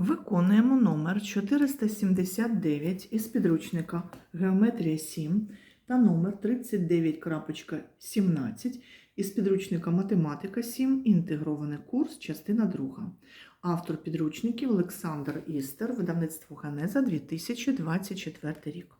Виконуємо номер 479 із підручника Геометрія 7 та номер 39.17 із підручника Математика 7. Інтегрований курс, частина 2. Автор підручників Олександр Істер, видавництво Ганеза 2024 рік.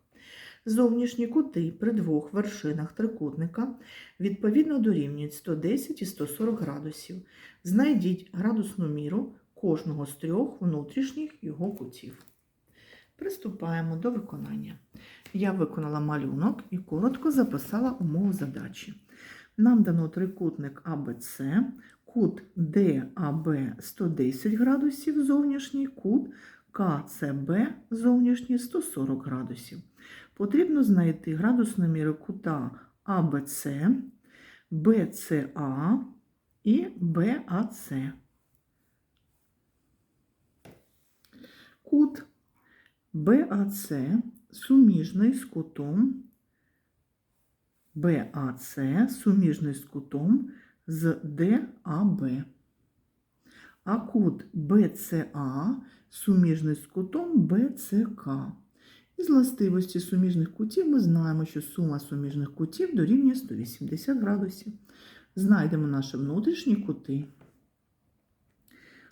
Зовнішні кути при двох вершинах трикутника відповідно дорівнюють 110 і 140 градусів. Знайдіть градусну міру кожного з трьох внутрішніх його кутів. Приступаємо до виконання. Я виконала малюнок і коротко записала умову задачі. Нам дано трикутник АБЦ, кут ДАБ 110 градусів зовнішній, кут КЦБ зовнішній 140 градусів. Потрібно знайти градусну міру кута АБЦ, БЦА і БАЦ. Кут БАЦ суміжний з кутом БАЦ суміжний з кутом з ДАБ. А кут БЦА суміжний з кутом БЦК. Із властивості суміжних кутів ми знаємо, що сума суміжних кутів дорівнює 180 градусів. Знайдемо наші внутрішні кути.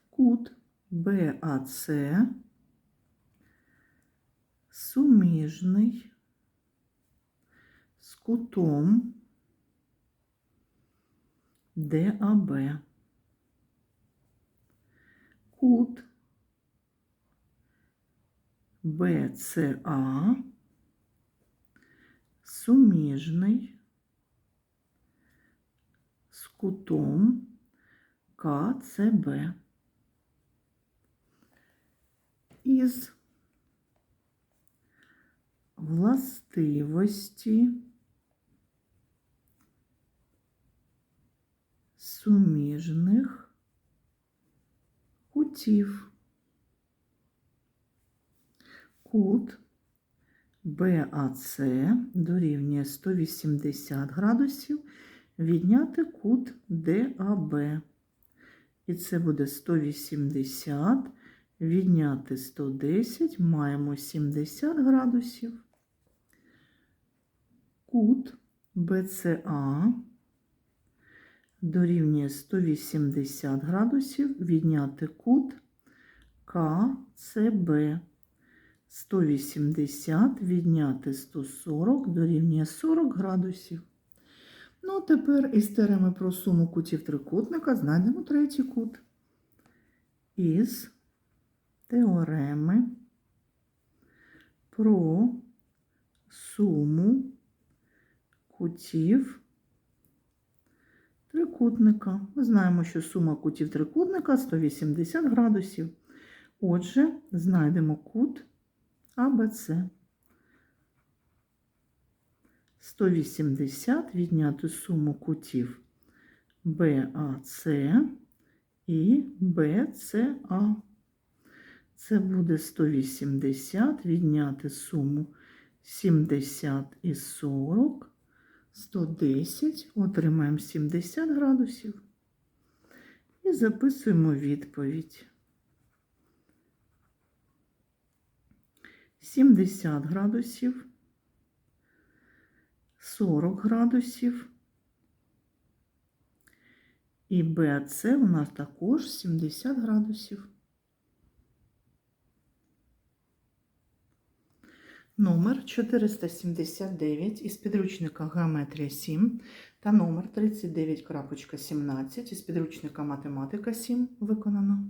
Кут БАЦ суміжний з кутом ДАБ. Кут БЦА суміжний з кутом КЦБ. Із властивості суміжних кутів. Кут БАЦ дорівнює 180 градусів, відняти кут ДАБ. І це буде 180, відняти 110, маємо 70 градусів. Кут БЦА дорівнює 180 градусів, відняти кут КЦБ. 180 відняти 140 дорівнює 40 градусів. Ну, тепер із теореми про суму кутів трикутника знайдемо третій кут. Із теореми про суму кутів трикутника. Ми знаємо, що сума кутів трикутника 180 градусів. Отже, знайдемо кут АБЦ. 180 відняти суму кутів БАЦ і БЦА. Це буде 180 відняти суму 70 і 40, 110, отримаємо 70 градусів. І записуємо відповідь. 70 градусів, 40 градусів. І БАЦ у нас також 70 градусів. Номер 479 із підручника Геометрія 7 та номер 39.17 із підручника Математика 7 виконано.